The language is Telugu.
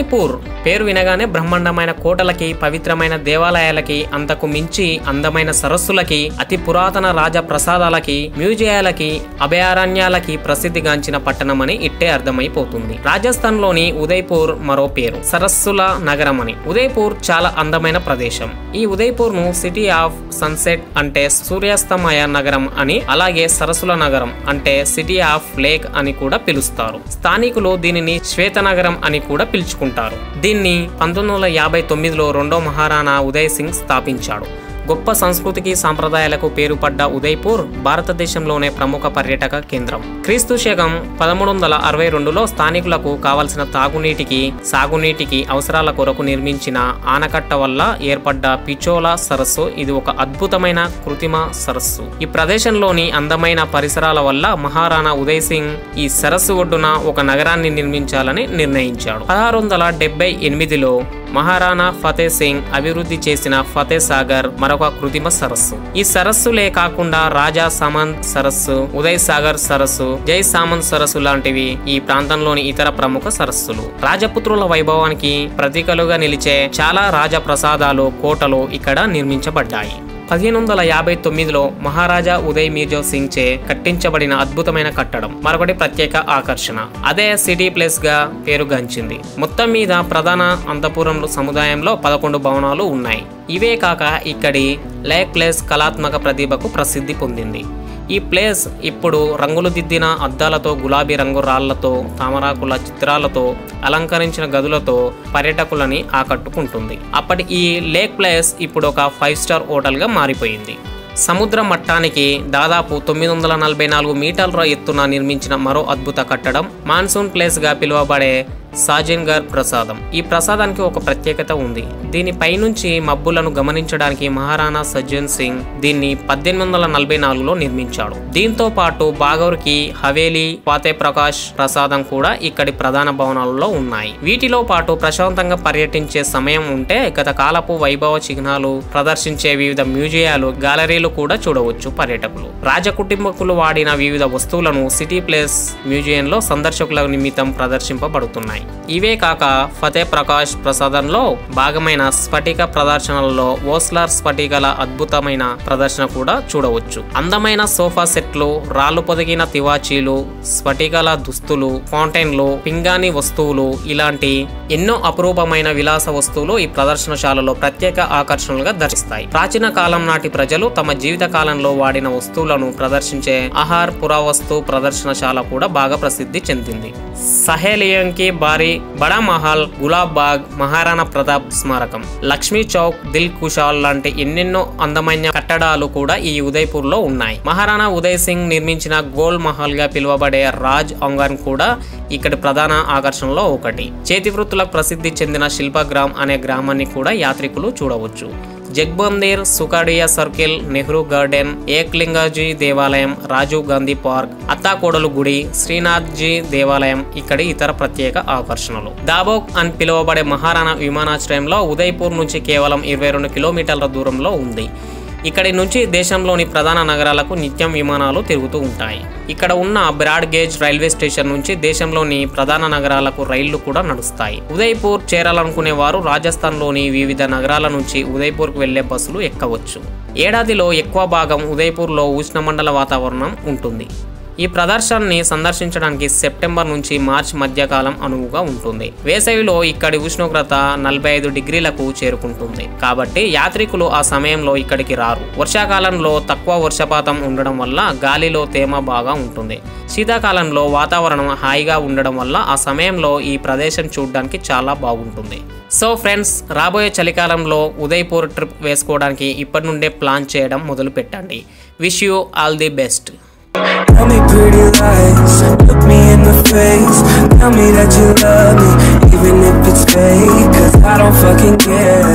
ఉదయ్పూర్ పేరు వినగానే బ్రహ్మాండమైన కోటలకి పవిత్రమైన దేవాలయాలకి అంతకు మించి అందమైన సరస్సులకి అతి పురాతన రాజ ప్రసాదాలకి మ్యూజియాలకి అభయారణ్యాలకి ప్రసిద్ధిగాంచిన పట్టణమని ఇట్టే అర్థమైపోతుంది. రాజస్థాన్లోని ఉదయ్పూర్ మరో పేరు సరస్సుల నగరం అని ఉదయ్పూర్ చాలా అందమైన ప్రదేశం. ఈ ఉదయ్పూర్ను సిటీ ఆఫ్ సన్సెట్ అంటే సూర్యాస్తమయ నగరం అని అలాగే సరస్సుల నగరం అంటే సిటీ ఆఫ్ లేక్ అని కూడా పిలుస్తారు. స్థానికులు దీనిని శ్వేత నగరం అని కూడా పిలుచుకుంటారు. దీన్ని పంతొమ్మిది వందల యాభై తొమ్మిదిలో రెండో మహారాణా ఉదయ్ సింగ్ స్థాపించాడు. గొప్ప సంస్కృతికి సాంప్రదాయాలకు పేరుపడ్డ ఉదయ్పూర్ భారతదేశంలోనే ప్రముఖ పర్యాటక కేంద్రం. క్రీస్తు శకం పదమూడు వందల అరవై రెండులో స్థానికులకు కావలసిన తాగునీటికి సాగునీటికి అవసరాల కొరకు నిర్మించిన ఆనకట్ట వల్ల ఏర్పడ్డ పిచోలా సరస్సు ఇది ఒక అద్భుతమైన కృత్రిమ సరస్సు. ఈ ప్రదేశంలోని అందమైన పరిసరాల వల్ల మహారాణా ఉదయ్ సింగ్ ఈ సరస్సు ఒడ్డున ఒక నగరాన్ని నిర్మించాలని నిర్ణయించాడు. పదహారు వందల డెబ్బై ఎనిమిదిలో మహారాణా ఫతే సింగ్ అభివృద్ధి చేసిన ఫతే సాగర్ మరొక కృత్రిమ సరస్సు. ఈ సరస్సులే కాకుండా రాజా సామంత్ సరస్సు ఉదయ్ సాగర్ సరస్సు జై సామంత్ సరస్సు లాంటివి ఈ ప్రాంతంలోని ఇతర ప్రముఖ సరస్సులు. రాజపుత్రుల వైభవానికి ప్రతీకలుగా నిలిచే చాలా రాజప్రసాదాలు కోటలు ఇక్కడ నిర్మించబడ్డాయి. పదిహేను వందల యాభై తొమ్మిదిలో మహారాజా ఉదయ్ మీర్జో సింగ్ చే కట్టించబడిన అద్భుతమైన కట్టడం మరొకటి ప్రత్యేక ఆకర్షణ. అదే సిటీ ప్లేస్గా పేరుగాంచింది మొత్తం మీద ప్రధాన అంతపురం సముదాయంలో పదకొండు భవనాలు ఉన్నాయి. ఇవే కాక ఇక్కడి లేక్ ప్లేస్ కళాత్మక ప్రతిభకు ప్రసిద్ధి పొందింది. ఈ ప్లేస్ ఇప్పుడు రంగులు దిద్దిన అద్దాలతో గులాబీ రంగు రాళ్ళతో తామరాకుల చిత్రాలతో అలంకరించిన గదులతో పర్యాటకులని ఆకట్టుకుంటుంది. అప్పటి ఈ లేక్ ప్లేస్ ఇప్పుడు ఒక ఫైవ్ స్టార్ హోటల్గా మారిపోయింది. సముద్ర మట్టానికి దాదాపు తొమ్మిది వందల నలభై నాలుగు మీటర్ల ఎత్తున నిర్మించిన మరో అద్భుత కట్టడం మాన్సూన్ ప్లేస్గా పిలువబడే సాజిన్గర్ ప్రసాదం. ఈ ప్రసాదానికి ఒక ప్రత్యేకత ఉంది. దీని పైనుంచి మబ్బులను గమనించడానికి మహారాణా సజ్జన్ సింగ్ దీన్ని పద్దెనిమిది వందల నలభై నాలుగులో నిర్మించాడు. దీంతో పాటు బాగౌర్కి హవేలీ ఫాతే ప్రకాష్ ప్రసాదం కూడా ఇక్కడి ప్రధాన భవనాలలో ఉన్నాయి. వీటిలో పాటు ప్రశాంతంగా పర్యటించే సమయం ఉంటే గత కాలపు వైభవ చిహ్నాలు ప్రదర్శించే వివిధ మ్యూజియాలు గ్యాలరీలు కూడా చూడవచ్చు పర్యాటకులు. రాజకుటుంబకులు వాడిన వివిధ వస్తువులను సిటీ ప్లేస్ మ్యూజియంలో సందర్శకుల నిమిత్తం ప్రదర్శింపబడుతున్నాయి. ఇవే కాక ఫతే ప్రకాష్ ప్రసాదంలో భాగమైన స్ఫటిక ప్రదర్శనలలో ఓస్లార్ స్ఫటికల అద్భుతమైన ప్రదర్శన కూడా చూడవచ్చు. అందమైన సోఫా సెట్లు రాళ్ళు పొదిగిన తివాచీలు స్ఫటికల దుస్తులు ఫౌంటైన్లు పింగాణి వస్తువులు ఇలాంటి ఎన్నో అపురూపమైన విలాస వస్తువులు ఈ ప్రదర్శనశాలలో ప్రత్యేక ఆకర్షణలుగా దర్శిస్తాయి. ప్రాచీన కాలం నాటి ప్రజలు తమ జీవిత కాలంలో వాడిన వస్తువులను ప్రదర్శించే ఆహార్ పురావస్తు ప్రదర్శనశాల కూడా బాగా ప్రసిద్ధి చెందింది. సహేలియంకి బారి బడా మహల్ గులాబ్ బాగ్ మహారాణా ప్రతాప్ స్మారకం. లక్ష్మీ చౌక్ దిల్ కుషాల్ లాంటి ఎన్నెన్నో అందమైన కట్టడాలు కూడా ఈ ఉదయపూర్లో ఉన్నాయి. మహారాణా ఉదయ్ సింగ్ నిర్మించిన గోల్ మహల్గా పిలువబడే రాజ్ అంగన్ కూడా ఇక్కడి ప్రధాన ఆకర్షణలో ఒకటి. చేతి వృత్తులకు ప్రసిద్ధి చెందిన శిల్పగ్రామ్ అనే గ్రామాన్ని కూడా యాత్రికులు చూడవచ్చు. జగ్బందీర్ సుకాడియా సర్కిల్ నెహ్రూ గార్డెన్ ఏక్లింగాజీ దేవాలయం రాజీవ్ గాంధీ పార్క్ అత్తాకోడలు గుడి శ్రీనాథ్జీ దేవాలయం ఇక్కడి ఇతర ప్రత్యేక ఆకర్షణలు. దాబోక్ అని పిలువబడే మహారాణా విమానాశ్రయంలో ఉదయ్పూర్ నుంచి కేవలం ఇరవై రెండు కిలోమీటర్ల దూరంలో ఉంది. ఇక్కడి నుంచి దేశంలోని ప్రధాన నగరాలకు నిత్యం విమానాలు తిరుగుతూ ఉంటాయి. ఇక్కడ ఉన్న బ్రాడ్ గేజ్ రైల్వే స్టేషన్ నుంచి దేశంలోని ప్రధాన నగరాలకు రైళ్ళు కూడా నడుస్తాయి. ఉదయ్పూర్ చేరాలనుకునే వారు రాజస్థాన్లోని వివిధ నగరాల నుంచి ఉదయ్పూర్కు వెళ్ళే బస్సులు ఎక్కవచ్చు. ఏడాదిలో ఎక్కువ భాగం ఉదయ్పూర్లో ఉష్ణమండల వాతావరణం ఉంటుంది. ఈ ప్రదర్శనని సందర్శించడానికి సెప్టెంబర్ నుంచి మార్చ్ మధ్యకాలం అనువుగా ఉంటుంది. వేసవిలో ఇక్కడి ఉష్ణోగ్రత నలభై ఐదు డిగ్రీలకు చేరుకుంటుంది. కాబట్టి యాత్రికులు ఆ సమయంలో ఇక్కడికి రారు. వర్షాకాలంలో తక్కువ వర్షపాతం ఉండడం వల్ల గాలిలో తేమ బాగా ఉంటుంది. శీతాకాలంలో వాతావరణం హాయిగా ఉండడం వల్ల ఆ సమయంలో ఈ ప్రదేశం చూడడానికి చాలా బాగుంటుంది. సో ఫ్రెండ్స్ రాబోయే చలికాలంలో ఉదయ్పూర్ ట్రిప్ వేసుకోవడానికి ఇప్పటి నుండే ప్లాన్ చేయడం మొదలు పెట్టండి wish you all the best. Tell me pretty lies, look me in the face. Tell me that you love me, even if it's fake. Cause I don't fucking care